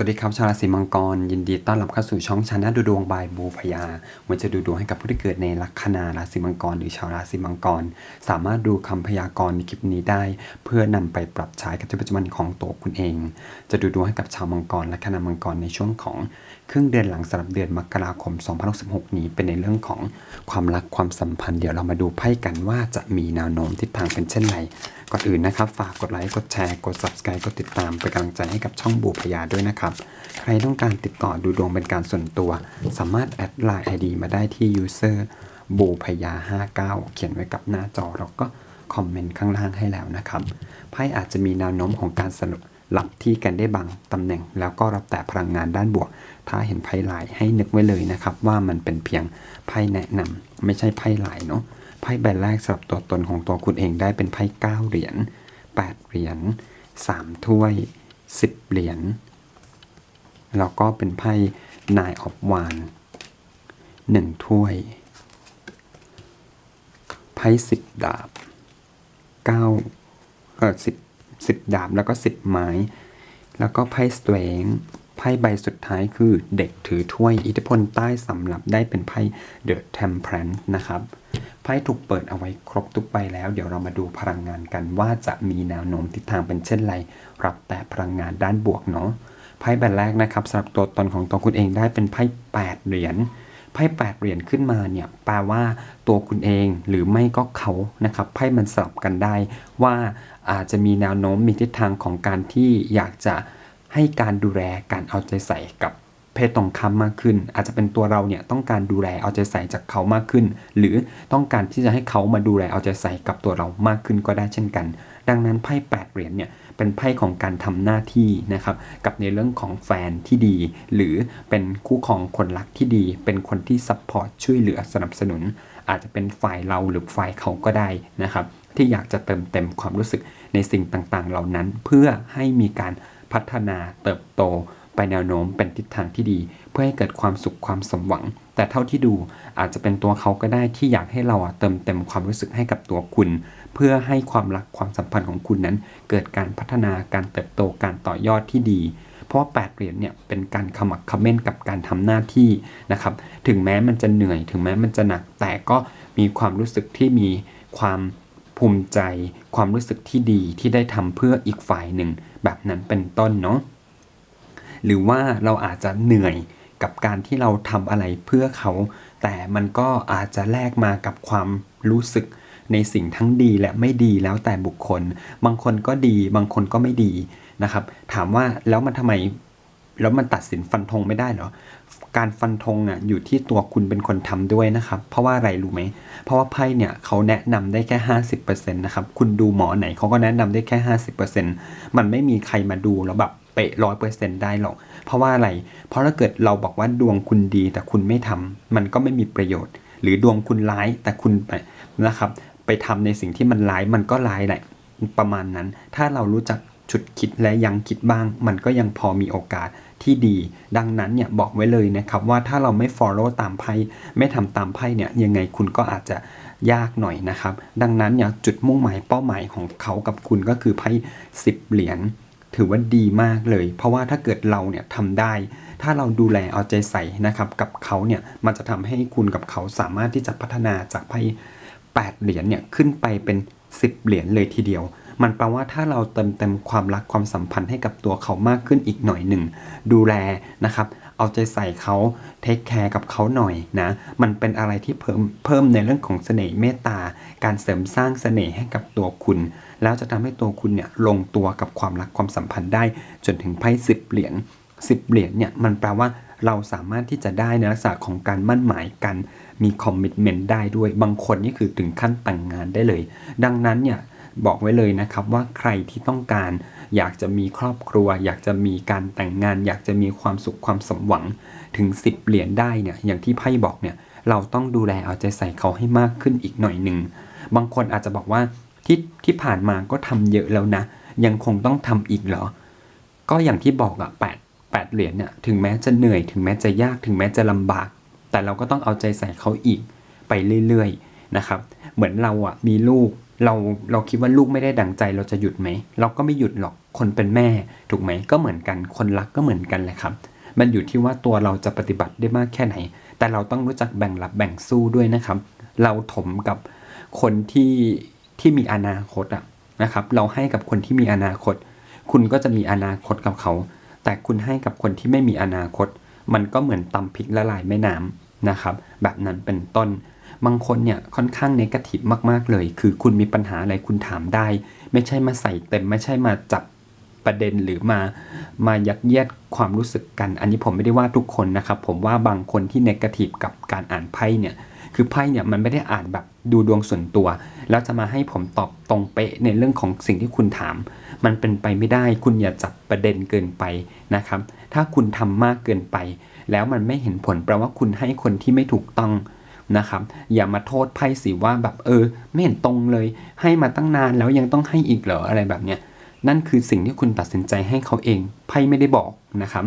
สวัสดีครับชาวราศีมังกร ยินดีต้อนรับเข้าสู่ช่องชาแนลดูดวงบายบูพยาวันจะดูดวงให้กับผู้ที่เกิดในลัคนาราศีมังกร หรือชาวราศีมังกร สามารถดูคำพยากรณ์ในคลิปนี้ได้ เพื่อนำไปปรับใช้กับชีวิตประจำวันของตัวคุณเอง จะดูดวงให้กับชาวมังกรและคณะมังกรในช่วงของครึ่งเดือนหลังสำหรับเดือนมกราคม 2066นี้เป็นในเรื่องของความรักความสัมพันธ์เดี๋ยวเรามาดูไพ่กันว่าจะมีแนวโน้มทิศทางเป็นเช่นไร ก่อนอื่นนะครับ ฝากกดไลค์ กดแชร์ กด subscribe กดติดตามเป็นกำลังใจให้กับช่องบูพยาด้วยนะครับ ใครต้องการติดต่อดูดวงเป็นการส่วนตัว สามารถแอดไลน์ ID มาได้ที่ user บูพยา59 เขียนไว้กับหน้าจอแล้วก็คอมเมนต์ข้างล่างให้แล้วนะครับไพ่อาจจะมีแนวโน้มของการสลับหลับที่กันได้บางตำแหน่ง แล้วก็รับแต่พลังงานด้านบวก ถ้าเห็นไพ่ลายให้นึกไว้เลยนะครับ ว่ามันเป็นเพียงไพ่แนะนำไม่ใช่ไพ่ลายเนาะ ไพ่ใบแรกสำหรับตัวตนของตัวคุณเองได้เป็นไพ่เก้าเหรียญแปดเหรียญสามถ้วยสิบเหรียญแล้วก็เป็นไพ่นายออฟวานหนึ่งถ้วย ไพ่สิบดาบเก้าเออสิบสิบดาบแล้วก็สิบไม้ แล้วก็ไพ่สเตรง ไพ่ใบสุดท้ายคือเด็กถือถ้วยอิทธิพลใต้สำหรับได้เป็นไพ่เดอะเทมเพลนนะครับไพ่ถูกเปิดเอาไว้ครบทุกใบแล้ว เดี๋ยวเรามาดูพลังงานกันว่าจะมีแนวโน้มทิศทางเป็นเช่นไร รับแต่พลังงานด้านบวกเนาะไพ่ใบแรกนะครับสำหรับตัวตนของตัวคุณเองได้เป็นไพ่8เหรียญไพ่8เหรียญขึ้นมาเนี่ยแปลว่าตัวคุณเองหรือไม่ก็เขานะครับไพ่มันสลับกันได้ว่าอาจจะมีแนวโน้มมีทิศทางของการที่อยากจะ ให้การดูแลการเอาใจใส่กับเพศตรงข้ามมากขึ้น อาจจะเป็นตัวเราเนี่ยต้องการดูแลเอาใจใส่จากเขามากขึ้น หรือต้องการที่จะให้เขามาดูแลเอาใจใส่กับตัวเรามากขึ้นก็ได้เช่นกัน ดังนั้นไพ่8เหรียญเนี่ยเป็นไพ่ของการทำหน้าที่นะครับกับในเรื่องของแฟนที่ดี หรือเป็นคู่ครองคนรักที่ดี เป็นคนที่ซัพพอร์ตช่วยเหลือสนับสนุน อาจจะเป็นฝ่ายเราหรือฝ่ายเขาก็ได้นะครับที่อยากจะเติมเต็มความรู้สึกในสิ่งต่างๆ เหล่านั้นเพื่อให้มีการ พัฒนาเติบโตไปแนวโน้มเป็นทิศทางที่ดี เพื่อให้เกิดความสุขความสมหวัง แต่เท่าที่ดูอาจจะเป็นตัวเขาก็ได้ที่อยากให้เราเติมเต็มความรู้สึกให้กับตัวคุณ เพื่อให้ความรักความสัมพันธ์ของคุณนั้น เกิดการพัฒนาการเติบโตการต่อยอดที่ดีเพราะว่า8เหรียญเนี่ยเป็นการขมักเขม้นกับการทำหน้าที่นะครับ ถึงแม้มันจะเหนื่อย ถึงแม้มันจะหนัก แต่ก็มีความรู้สึกที่มีความ ภูมิใจ ความรู้สึกที่ดีที่ได้ทำเพื่ออีกฝ่ายหนึ่ง แบบนั้นเป็นต้นเนาะหรือว่าเราอาจจะเหนื่อยกับการที่เราทำอะไรเพื่อเขา แต่มันก็อาจจะแลกมากับความรู้สึกในสิ่งทั้งดีและไม่ดีแล้วแต่บุคคล บางคนก็ดีบางคนก็ไม่ดีนะครับ ถามว่าแล้วมันทำไม แล้วมันตัดสินฟันธงไม่ได้เหรอ การฟันธงอะอยู่ที่ตัวคุณเป็นคนทำด้วยนะครับ เพราะว่าอะไรรู้ไหม เพราะว่าไพ่เนี่ยเขาแนะนำได้แค่ 50%นะครับ คุณดูหมอไหนเขาก็แนะนำได้แค่ 50%มันไม่มีใครมาดูแล้วแบบเป๊ะร้อยเปอร์เซ็นต์ได้หรอก เพราะว่าอะไร เพราะถ้าเกิดเราบอกว่าดวงคุณดีแต่คุณไม่ทำมันก็ไม่มีประโยชน์ หรือดวงคุณร้ายแต่คุณไปนะครับ ไปทำในสิ่งที่มันร้ายมันก็ร้ายแหละประมาณนั้น ถ้าเรารู้จักฉุดคิดและยังคิดบ้าง มันก็ยังพอมีโอกาส ที่ดี ดังนั้นเนี่ยบอกไว้เลยนะครับว่าถ้าเราไม่ follow ตามไพ่ไม่ทำตามไพ่เนี่ยยังไงคุณก็อาจจะยากหน่อยนะครับ ดังนั้นเนี่ยจุดมุ่งหมายเป้าหมายของเขากับคุณก็คือไพ่สิบเหรียญถือว่าดีมากเลย เพราะว่าถ้าเกิดเราเนี่ยทำได้ ถ้าเราดูแลเอาใจใส่นะครับกับเขาเนี่ยมันจะทำให้คุณกับเขาสามารถที่จะพัฒนาจากไพ่8เหรียญเนี่ยขึ้นไปเป็น 10 เหรียญเลยทีเดียว มันแปลว่าถ้าเราเติมเต็มความรักความสัมพันธ์ให้กับตัวเขามากขึ้นอีกหน่อยหนึ่ง ดูแลนะครับ เอาใจใส่เขาเทคแคร์กับเขาหน่อยนะ มันเป็นอะไรที่เพิ่มเพิ่มในเรื่องของเสน่ห์เมตตา การเสริมสร้างเสน่ห์ให้กับตัวคุณ แล้วจะทำให้ตัวคุณเนี่ยลงตัวกับความรักความสัมพันธ์ได้ จนถึงไพ่สิบเหรียญสิบเหรียญเนี่ยมันแปลว่าเราสามารถที่จะได้ในลักษณะของการมั่นหมายกัน มีคอมมิชเมนต์ได้ด้วย บางคนนี่คือถึงขั้นแต่งงานได้เลย ดังนั้นเนี่ย บอกไว้เลยนะครับว่าใครที่ต้องการอยากจะมีครอบครัว อยากจะมีการแต่งงาน อยากจะมีความสุขความสมหวังถึง 10 เหรียญได้เนี่ยอย่างที่ไพ่บอกเนี่ยเราต้องดูแลเอาใจใส่เขาให้มากขึ้นอีกหน่อยหนึ่งบางคนอาจจะบอกว่าที่ที่ผ่านมาก็ทำเยอะแล้วนะ ยังคงต้องทำอีกเหรอ ก็อย่างที่บอกอะแปดแปดเหรียญเนี่ยถึงแม้จะเหนื่อยถึงแม้จะยากถึงแม้จะลำบาก แต่เราก็ต้องเอาใจใส่เขาอีกไปเรื่อยๆนะครับ เหมือนเราอะมีลูก เราเราคิดว่าลูกไม่ได้ดังใจเราจะหยุดไหม เราก็ไม่หยุดหรอกคนเป็นแม่ถูกไหมก็เหมือนกันคนรักก็เหมือนกันแหละครับ มันอยู่ที่ว่าตัวเราจะปฏิบัติได้มากแค่ไหน แต่เราต้องรู้จักแบ่งรับแบ่งสู้ด้วยนะครับ เราถมกับคนที่ที่มีอนาคตอะนะครับ เราให้กับคนที่มีอนาคต คุณก็จะมีอนาคตกับเขา แต่คุณให้กับคนที่ไม่มีอนาคต มันก็เหมือนตำพริกละลายแม่น้ำนะครับ แบบนั้นเป็นต้น บางคนเนี่ยค่อนข้างเนกาทีฟมากๆเลย คือคุณมีปัญหาอะไรคุณถามได้ ไม่ใช่มาใส่เต็มไม่ใช่มาจับประเด็นหรือมามายัดเยียดความรู้สึกกัน อันนี้ผมไม่ได้ว่าทุกคนนะครับ ผมว่าบางคนที่เนกาทีฟกับการอ่านไพ่เนี่ยคือไพ่เนี่ยมันไม่ได้อ่านแบบดูดวงส่วนตัว แล้วจะมาให้ผมตอบตรงเป๊ะในเรื่องของสิ่งที่คุณถาม มันเป็นไปไม่ได้คุณอย่าจับประเด็นเกินไปนะครับ ถ้าคุณทำมากเกินไป แล้วมันไม่เห็นผลแปลว่าคุณให้คนที่ไม่ถูกต้อง นะครับอย่ามาโทษไพ่สิว่าแบบเออ ไม่เห็นตรงเลย ให้มาตั้งนานแล้วยังต้องให้อีกเหรออะไรแบบเนี้ยนั่นคือสิ่งที่คุณตัดสินใจให้เขาเองไพ่ไม่ได้บอกนะครับ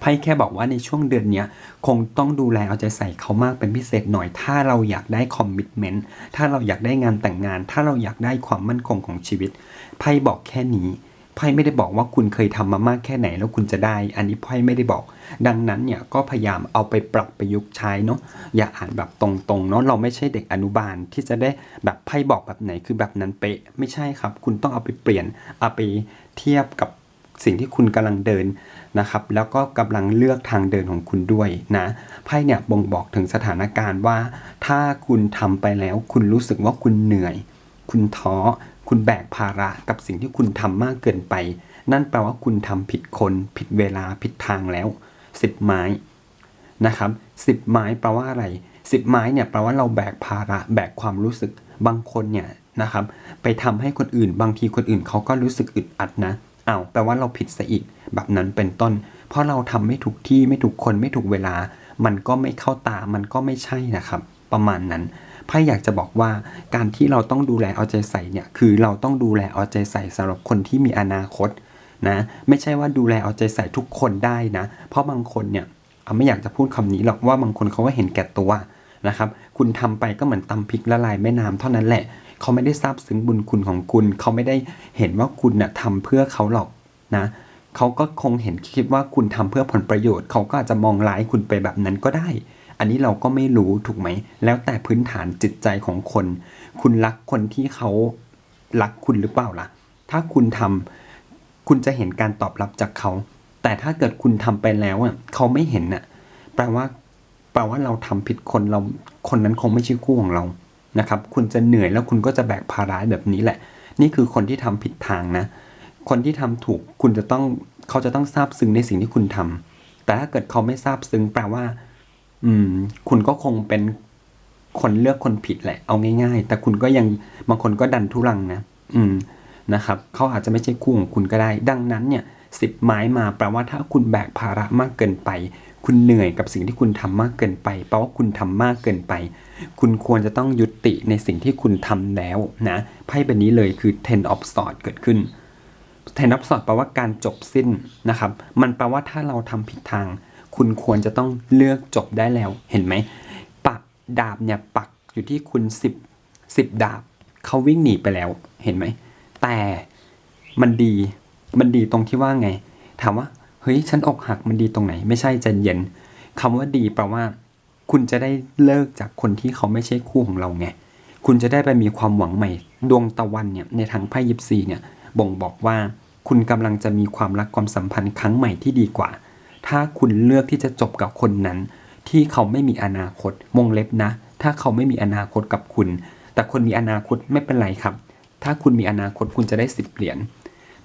ไพ่แค่บอกว่าในช่วงเดือนเนี้ยคงต้องดูแลเอาใจใส่เขามากเป็นพิเศษหน่อย ถ้าเราอยากได้คอมมิชเมนต์ถ้าเราอยากได้งานแต่งงาน ถ้าเราอยากได้ความมั่นคงของชีวิตไพ่บอกแค่นี้ ไพ่ไม่ได้บอกว่าคุณเคยทำมามากแค่ไหนแล้วคุณจะได้ อันนี้ไพ่ไม่ได้บอก ดังนั้นเนี่ยก็พยายามเอาไปปรับประยุกต์ใช้เนาะอย่าอ่านแบบตรงๆเนาะเราไม่ใช่เด็กอนุบาลที่จะได้แบบไพ่บอกแบบไหนคือแบบนั้นเป๊ะไม่ใช่ครับ คุณต้องเอาไปเปลี่ยนเอาไปเทียบกับสิ่งที่คุณกำลังเดินนะครับ แล้วก็กำลังเลือกทางเดินของคุณด้วยนะไพ่เนี่ยบ่งบอกถึงสถานการณ์ว่า ถ้าคุณทำไปแล้ว คุณรู้สึกว่าคุณเหนื่อย คุณท้อ คุณแบกภาระกับสิ่งที่คุณทำมากเกินไป นั่นแปลว่าคุณทำผิดคน ผิดเวลาผิดทางแล้วสิบไม้นะครับสิบไม้แปลว่าอะไรสิบไม้เนี่ยแปลว่าเราแบกภาระแบกความรู้สึกบางคนเนี่ยนะครับ ไปทำให้คนอื่น บางทีคนอื่นเขาก็รู้สึกอึดอัดนะอ้าวแปลว่าเราผิดซะอีก แบบนั้นเป็นต้น เพราะเราทำไม่ถูกที่ไม่ถูกคนไม่ถูกเวลา มันก็ไม่เข้าตามันก็ไม่ใช่นะครับ ประมาณนั้น ไพ่อยากจะบอกว่าการที่เราต้องดูแลเอาใจใส่เนี่ยคือเราต้องดูแลเอาใจใส่สำหรับคนที่มีอนาคตนะไม่ใช่ว่าดูแลเอาใจใส่ทุกคนได้นะ เพราะบางคนเนี่ยเอาไม่อยากจะพูดคำนี้หรอกว่าบางคนเขาก็เห็นแก่ตัวนะครับคุณทำไปก็เหมือนตำพริกละลายแม่น้ำเท่านั้นแหละ เขาไม่ได้ซาบซึ้งบุญคุณของคุณ เขาไม่ได้เห็นว่าคุณน่ะทำเพื่อเขาหรอกนะเขาก็คงเห็นคิดว่าคุณทำเพื่อผลประโยชน์ เขาก็อาจจะมองร้ายคุณไปแบบนั้นก็ได้ อันนี้เราก็ไม่รู้ถูกไหม แล้วแต่พื้นฐานจิตใจของคน คุณรักคนที่เขารักคุณหรือเปล่าล่ะ ถ้าคุณทำคุณจะเห็นการตอบรับจากเขา แต่ถ้าเกิดคุณทำไปแล้วอะเขาไม่เห็นน่ะ แปลว่า แปลว่าเราทำผิดคนเรา คนนั้นคงไม่ใช่คู่ของเรา นะครับ คุณจะเหนื่อยแล้วคุณก็จะแบกภาระแบบนี้แหละ นี่คือคนที่ทำผิดทางนะ คนที่ทำถูก คุณจะต้อง เขาจะต้องซาบซึ้งในสิ่งที่คุณทำแต่ถ้าเกิดเขาไม่ซาบซึ้งแปลว่า อืม คุณก็คงเป็นคนเลือกคนผิดแหละ เอาง่ายๆ แต่คุณก็ยังบางคนก็ดันทุรังนะอืมนะครับเขาอาจจะไม่ใช่คู่ของคุณก็ได้ ดังนั้นเนี่ยสิบไม้มาแปลว่าถ้าคุณแบกภาระมากเกินไป คุณเหนื่อยกับสิ่งที่คุณทำมากเกินไป แปลว่าคุณทำมากเกินไป คุณควรจะต้องยุติในสิ่งที่คุณทำแล้วนะไพ่ใบนี้เลยคือ ten of swords เกิดขึ้น ten of swords แปลว่าการจบสิ้นนะครับ มันแปลว่าถ้าเราทำผิดทาง คุณควรจะต้องเลือกจบได้แล้วเห็นไหมปักดาบเนี่ยปักอยู่ที่คุณสิบสิบดาบเขาวิ่งหนีไปแล้วเห็นไหม แต่มันดีมันดีตรงที่ว่าไง ถามว่าเฮ้ยฉันอกหักมันดีตรงไหน ไม่ใช่ใจเย็นคำว่าดีแปลว่า คุณจะได้เลิกจากคนที่เขาไม่ใช่คู่ของเราไงคุณจะได้ไปมีความหวังใหม่ ดวงตะวันเนี่ยในทางไพ่ยิปซีเนี่ยบ่งบอกว่า คุณกำลังจะมีความรักความสัมพันธ์ครั้งใหม่ที่ดีกว่า ถ้าคุณเลือกที่จะจบกับคนนั้น ที่เขาไม่มีอนาคตวงเล็บนะ ถ้าเขาไม่มีอนาคตกับคุณ แต่คนมีอนาคตไม่เป็นไรครับ ถ้าคุณมีอนาคตคุณจะได้สิบเหรียญ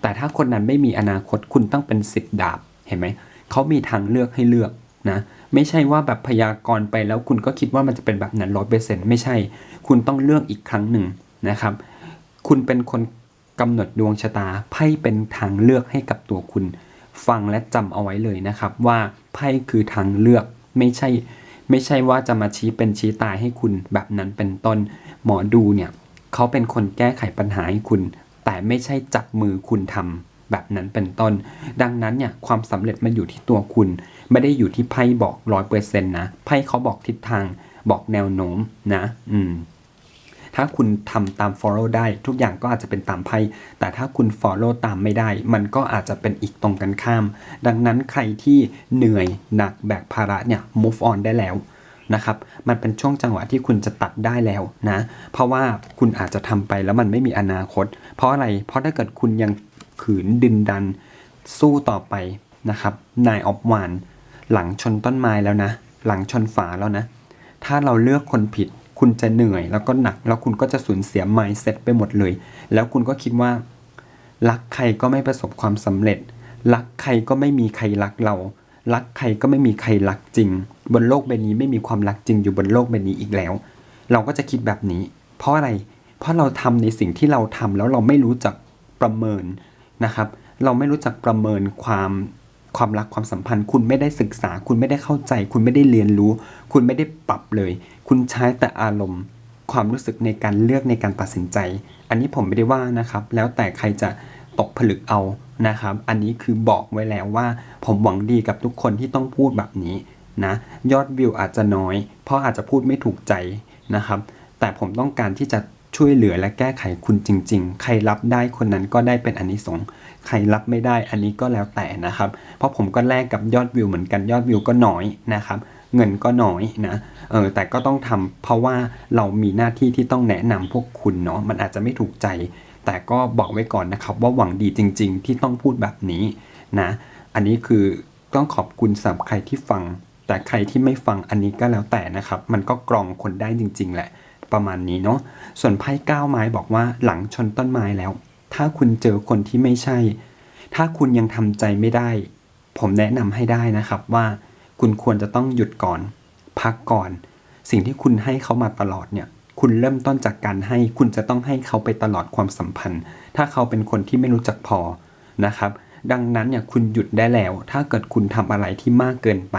แต่ถ้าคนนั้นไม่มีอนาคตคุณต้องเป็นสิบดาบเห็นไหมเขามีทางเลือกให้เลือกนะไม่ใช่ว่าแบบพยากรณ์ไปแล้วคุณก็คิดว่ามันจะเป็นแบบนั้นร้อยเปอร์เซ็นต์ไม่ใช่ คุณต้องเลือกอีกครั้งหนึ่งนะครับ คุณเป็นคนกำหนดดวงชะตาไพ่เป็นทางเลือกให้กับตัวคุณ ฟังและจำเอาไว้เลยนะครับ ว่าไพ่คือทางเลือกไม่ใช่ ไม่ใช่ว่าจะมาชี้เป็นชี้ตายให้คุณแบบนั้นเป็นต้น หมอดูเนี่ยเขาเป็นคนแก้ไขปัญหาให้คุณ แต่ไม่ใช่จับมือคุณทำแบบนั้นเป็นต้น ดังนั้นเนี่ยความสำเร็จมันอยู่ที่ตัวคุณ ไม่ได้อยู่ที่ไพ่บอกร้อยเปอร์เซ็นต์นะไพ่เขาบอกทิศทางบอกแนวโน้มนะ อืม ถ้าคุณทำตาม follow ได้ ทุกอย่างก็อาจจะเป็นตามไพ่แต่ถ้าคุณ follow ตามไม่ได้ มันก็อาจจะเป็นอีกตรงกันข้าม ดังนั้นใครที่เหนื่อยหนักแบกภาระเนี่ย move on ได้แล้วนะครับ มันเป็นช่วงจังหวะที่คุณจะตัดได้แล้วนะ เพราะว่าคุณอาจจะทำไปแล้วมันไม่มีอนาคต เพราะอะไร เพราะถ้าเกิดคุณยังขืนดึนดันสู้ต่อไปนะครับนายออฟวานหลังชนต้นไม้แล้วนะ หลังชนฝาแล้วนะ ถ้าเราเลือกคนผิด คุณจะเหนื่อยแล้วก็หนัก แล้วคุณก็จะสูญเสีย mindset ไปหมดเลย แล้วคุณก็คิดว่า รักใครก็ไม่ประสบความสำเร็จ รักใครก็ไม่มีใครรักเรา รักใครก็ไม่มีใครรักจริง บนโลกใบนี้ไม่มีความรักจริงอยู่บนโลกใบนี้อีกแล้ว เราก็จะคิดแบบนี้ เพราะอะไร เพราะเราทำในสิ่งที่เราทำแล้วเราไม่รู้จักประเมินนะครับ เราไม่รู้จักประเมินความ ความรักความสัมพันธ์ คุณไม่ได้ศึกษา คุณไม่ได้เข้าใจ คุณไม่ได้เรียนรู้ คุณไม่ได้ปรับเลย คุณใช้แต่อารมณ์ ความรู้สึกในการเลือกในการตัดสินใจ อันนี้ผมไม่ได้ว่านะครับ แล้วแต่ใครจะตกผลึกเอานะครับ อันนี้คือบอกไว้แล้วว่า ผมหวังดีกับทุกคนที่ต้องพูดแบบนี้นะยอดวิวอาจจะน้อย เพราะอาจจะพูดไม่ถูกใจนะครับ แต่ผมต้องการที่จะ ช่วยเหลือและแก้ไขคุณจริง ๆ ใครรับได้คนนั้นก็ได้เป็นอันนี้สงส์ใครรับไม่ได้อันนี้ก็แล้วแต่นะครับ เพราะผมก็แลกกับยอดวิวเหมือนกันยอดวิวก็น้อยนะครับ เงินก็น้อยนะเออแต่ก็ต้องทำเพราะว่าเรามีหน้าที่ที่ต้องแนะนำพวกคุณเนาะมันอาจจะไม่ถูกใจ แต่ก็บอกไว้ก่อนนะครับ ว่าหวังดีจริง ๆ ที่ต้องพูดแบบนี้นะ อันนี้คือต้องขอบคุณสำหรับใครที่ฟัง แต่ใครที่ไม่ฟังอันนี้ก็แล้วแต่นะครับ มันก็กรองคนได้จริง ๆ แหละ ประมาณนี้เนาะส่วนไพ่ก้าวไม้บอกว่าหลังชนต้นไม้แล้ว ถ้าคุณเจอคนที่ไม่ใช่ ถ้าคุณยังทำใจไม่ได้ ผมแนะนำให้ได้นะครับว่า คุณควรจะต้องหยุดก่อน พักก่อน สิ่งที่คุณให้เขามาตลอดเนี่ย คุณเริ่มต้นจากการให้คุณจะต้องให้เขาไปตลอดความสัมพันธ์ ถ้าเขาเป็นคนที่ไม่รู้จักพอนะครับดังนั้นเนี่ยคุณหยุดได้แล้ว ถ้าเกิดคุณทำอะไรที่มากเกินไป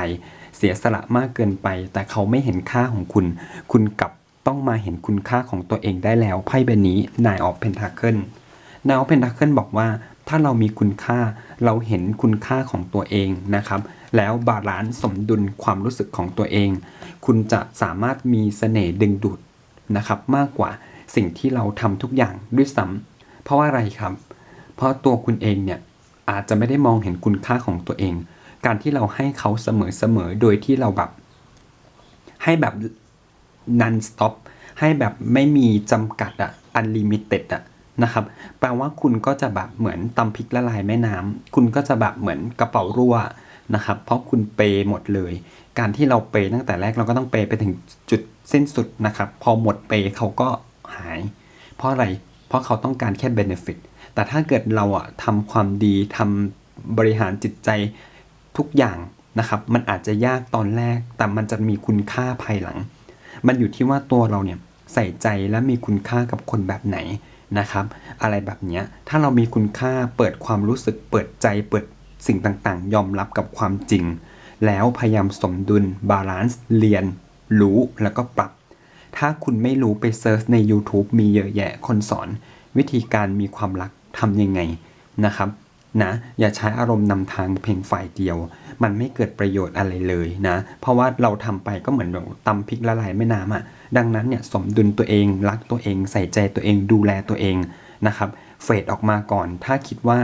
เสียสละมากเกินไป แต่เขาไม่เห็นค่าของคุณ คุณกลับ ต้องมาเห็นคุณค่าของตัวเองได้แล้วไพ่ใบนี้นายออฟเพนทาเคิลนายออฟเพนทาเคิลบอกว่า ถ้าเรามีคุณค่าเราเห็นคุณค่าของตัวเองนะครับ แล้วบาลานซ์สมดุลความรู้สึกของตัวเอง คุณจะสามารถมีเสน่ห์ดึงดูดนะครับ มากกว่าสิ่งที่เราทำทุกอย่างด้วยซ้ำเพราะว่าอะไรครับ เพราะตัวคุณเองเนี่ยอาจจะไม่ได้มองเห็นคุณค่าของตัวเอง การที่เราให้เขาเสมอๆโดยที่เราแบบให้แบบ non stop ให้แบบไม่มีจำกัดอะ unlimited อะนะครับแปลว่าคุณก็จะแบบเหมือนตำพริกละลายแม่น้ำคุณก็จะแบบเหมือนกระเป๋ารั่วนะครับ เพราะคุณเปย์หมดเลย การที่เราเปย์ตั้งแต่แรกเราก็ต้องเปย์ไปถึงจุดสิ้นสุดนะครับ พอหมดเปย์เขาก็หาย เพราะอะไร เพราะเขาต้องการแค่ benefit แต่ถ้าเกิดเราอะทำความดีทำบริหารจิตใจทุกอย่างนะครับ มันอาจจะยากตอนแรกแต่มันจะมีคุณค่าภายหลัง มันอยู่ที่ว่าตัวเราเนี่ยใส่ใจและมีคุณค่ากับคนแบบไหนนะครับ อะไรแบบนี้ถ้าเรามีคุณค่าเปิดความรู้สึก เปิดใจเปิดสิ่งต่างๆ ยอมรับกับความจริง แล้วพยายามสมดุลบาลานซ์เรียน รู้แล้วก็ปรับ ถ้าคุณไม่รู้ไปเซิร์ชใน YouTube มีเยอะแยะคนสอน วิธีการมีความรักทำยังไงนะครับ นะอย่าใช้อารมณ์นำทางเพียงฝ่ายเดียว มันไม่เกิดประโยชน์อะไรเลยนะ เพราะว่าเราทำไปก็เหมือนแบบตำพริกละลายไม่น้ำอะ่ะ ดังนั้นเนี่ยสมดุลตัวเองรักตัวเอง ใส่ใจตัวเองดูแลตัวเองนะครับเฟดออกมาก่อน ถ้าคิดว่า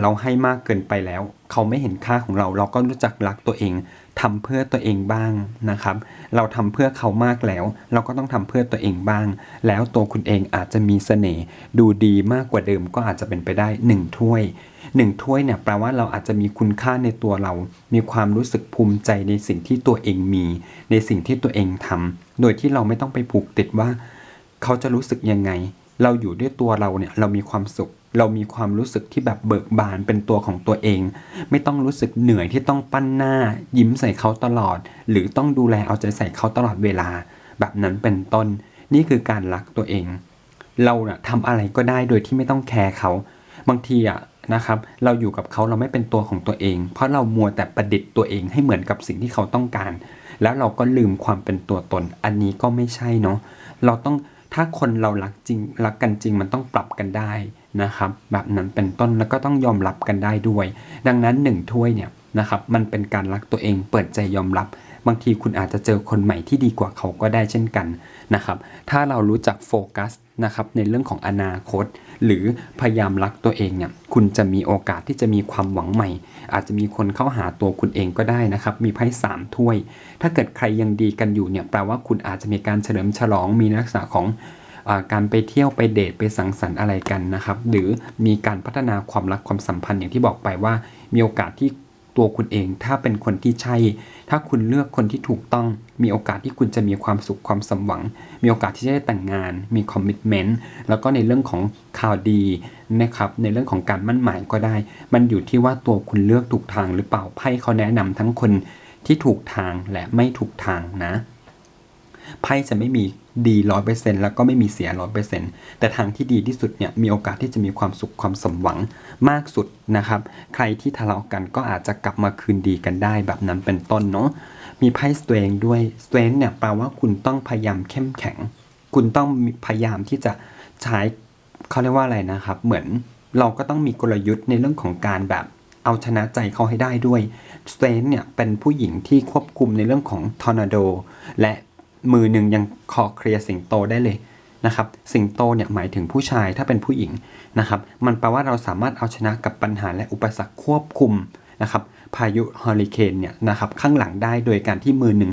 เราให้มากเกินไปแล้ว เขาไม่เห็นค่าของเรา เราก็รู้จักรักตัวเอง ทำเพื่อตัวเองบ้างนะครับ เราทำเพื่อเขามากแล้ว เราก็ต้องทำเพื่อตัวเองบ้าง แล้วตัวคุณเองอาจจะมีเสน่ห์ดูดีมากกว่าเดิมก็อาจจะเป็นไปได้หนึ่งถ้วยหนึ่งถ้วยเนี่ยแปลว่าเราอาจจะมีคุณค่าในตัวเรา มีความรู้สึกภูมิใจในสิ่งที่ตัวเองมี ในสิ่งที่ตัวเองทำโดยที่เราไม่ต้องไปผูกติดว่า เขาจะรู้สึกยังไง เราอยู่ด้วยตัวเราเนี่ยเรามีความสุข เรามีความรู้สึกที่แบบเบิกบานเป็นตัวของตัวเอง ไม่ต้องรู้สึกเหนื่อยที่ต้องปั้นหน้า ยิ้มใส่เขาตลอด หรือต้องดูแลเอาใจใส่เขาตลอดเวลา แบบนั้นเป็นต้น นี่คือการรักตัวเอง เรานะ่ะทำอะไรก็ได้โดยที่ไม่ต้องแคร์เขา บางทีอะนะครับ เราอยู่กับเขาเราไม่เป็นตัวของตัวเอง เพราะเรามัวแต่ประดิษฐ์ตัวเองให้เหมือนกับสิ่งที่เขาต้องการ แล้วเราก็ลืมความเป็นตัวตน อันนี้ก็ไม่ใช่เนาะเราต้องถ้าคนเรารักจริงรักกันจริงมันต้องปรับกันได้ นะครับแบบนั้นเป็นต้นแล้วก็ต้องยอมรับกันได้ด้วย ดังนั้นหนึ่งถ้วยเนี่ยนะครับมันเป็นการรักตัวเองเปิดใจยอมรับบางทีคุณอาจจะเจอคนใหม่ที่ดีกว่าเขาก็ได้เช่นกันนะครับถ้าเรารู้จักโฟกัสนะครับในเรื่องของอนาคต หรือพยายามรักตัวเองเนี่ยคุณจะมีโอกาสที่จะมีความหวังใหม่ อาจจะมีคนเข้าหาตัวคุณเองก็ได้นะครับ มีไพ่สามถ้วย ถ้าเกิดใครยังดีกันอยู่เนี่ยแปลว่าคุณอาจจะมีการเฉลิมฉลองมีลักษณะของ การไปเที่ยวไปเดทไปสังสรรค์อะไรกันนะครับ หรือมีการพัฒนาความรักความสัมพันธ์อย่างที่บอกไปว่า มีโอกาสที่ตัวคุณเอง ถ้าเป็นคนที่ใช่ ถ้าคุณเลือกคนที่ถูกต้อง มีโอกาสที่คุณจะมีความสุขความสมหวัง มีโอกาสที่จะได้แต่งงาน มีคอมมิชเมนต์แล้วก็ในเรื่องของข่าวดีนะครับในเรื่องของการมั่นหมายก็ได้ มันอยู่ที่ว่าตัวคุณเลือกถูกทางหรือเปล่าไพ่เขาแนะนำทั้งคนที่ถูกทางและไม่ถูกทางนะ ไพ่จะไม่มีดีร้อยเปอร์เซ็นต์แล้วก็ไม่มีเสียร้อยเปอร์เซ็นต์แต่ทางที่ดีที่สุดเนี่ยมีโอกาสที่จะมีความสุขความสมหวังมากสุดนะครับ ใครที่ทะเลาะกันก็อาจจะกลับมาคืนดีกันได้แบบนั้นเป็นต้นเนาะมีไพ่สเตรนด้วยสเตรนเนี่ยแปลว่าคุณต้องพยายามเข้มแข็ง คุณต้องพยายามที่จะใช้เขาเรียกว่าอะไรนะครับ เหมือนเราก็ต้องมีกลยุทธ์ในเรื่องของการแบบเอาชนะใจเขาให้ได้ด้วยสเตรนเนี่ยเป็นผู้หญิงที่ควบคุมในเรื่องของทอร์นาโดและ มือหนึ่งยังคอเคลียร์สิงโตได้เลยนะครับ สิงโตเนี่ยหมายถึงผู้ชายถ้าเป็นผู้หญิงนะครับ มันแปลว่าเราสามารถเอาชนะกับปัญหาและอุปสรรคควบคุมนะครับ พายุฮอริเคนเนี่ยนะครับข้างหลังได้โดยการที่มือหนึ่ง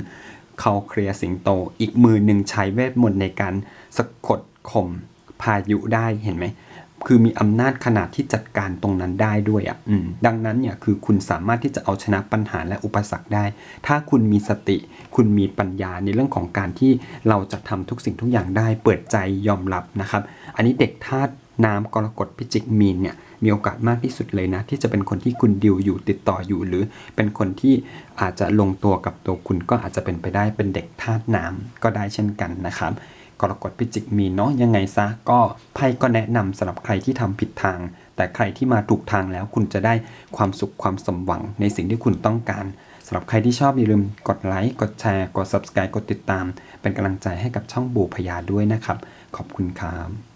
เขาเคลียร์สิงโต อีกมือหนึ่งใช้เวทมนต์ในการสะกดข่มพายุได้เห็นไหม คือมีอำนาจขนาดที่จัดการตรงนั้นได้ด้วยอะอืมดังนั้นเนี่ยคือคุณสามารถที่จะเอาชนะปัญหาและอุปสรรคได้ ถ้าคุณมีสติ คุณมีปัญญาในเรื่องของการที่เราจะทำทุกสิ่งทุกอย่างได้ เปิดใจยอมรับนะครับ อันนี้เด็กธาตุน้ำกรกฎพิจิกมีนเนี่ยมีโอกาสมากที่สุดเลยนะ ที่จะเป็นคนที่คุณดิวอยู่ติดต่ออยู่ หรือเป็นคนที่อาจจะลงตัวกับตัวคุณก็อาจจะเป็นไปได้เป็นเด็กธาตุน้ำก็ได้เช่นกันนะครับ กรกฎพิจิกมีเนาะยังไงซะก็ไพ่ก็แนะนำสำหรับใครที่ทำผิดทาง แต่ใครที่มาถูกทางแล้วคุณจะได้ความสุขความสมหวังในสิ่งที่คุณต้องการสำหรับใครที่ชอบอย่าลืมกดไลค์กดแชร์ กด subscribe กดติดตาม เป็นกำลังใจให้กับช่องบูพยาด้วยนะครับ ขอบคุณครับ